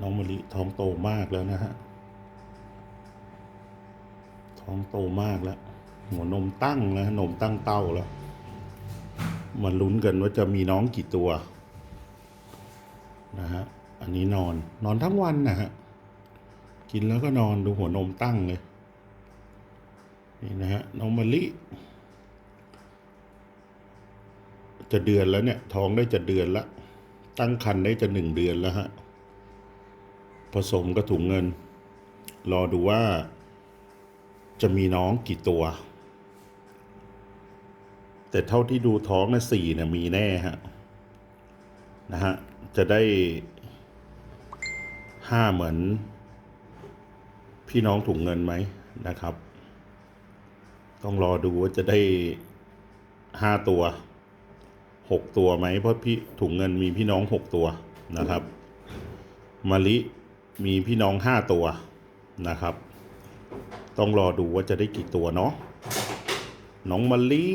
น้องมะลิท้องโตมากแล้วนะฮะ ท้องโตมากแล้ว หัวนมตั้งแล้วนมตั้งเต้าแล้ว มาลุ้นกันว่าจะมีน้องกี่ตัว นะฮะ อันนี้นอน นอนทั้งวันนะฮะ กินแล้วก็นอนดูหัวนมตั้งเลย นี่นะฮะ น้องมะลิจะเดือนแล้วเนี่ย ท้องได้จะเดือนละ ตั้งครรภ์ได้จะหนึ่งเดือนแล้วฮะ ผสมกระถุงเงิน รอดูว่าจะมีน้องกี่ตัว แต่เท่าที่ดูท้องนะสี่เนี่ยมีแน่ฮะนะฮะ จะได้ห้าเหมือน พี่น้องถุงเงินไหมนะครับ ต้องรอดูว่าจะได้ห้าตัวหกตัวไหมเพราะพี่ถุงเงินมีพี่น้องหกตัวนะครับมะลิ มีพี่น้องห้าตัวนะครับ ต้องรอดูว่าจะได้กี่ตัวเนาะน้องมะลิ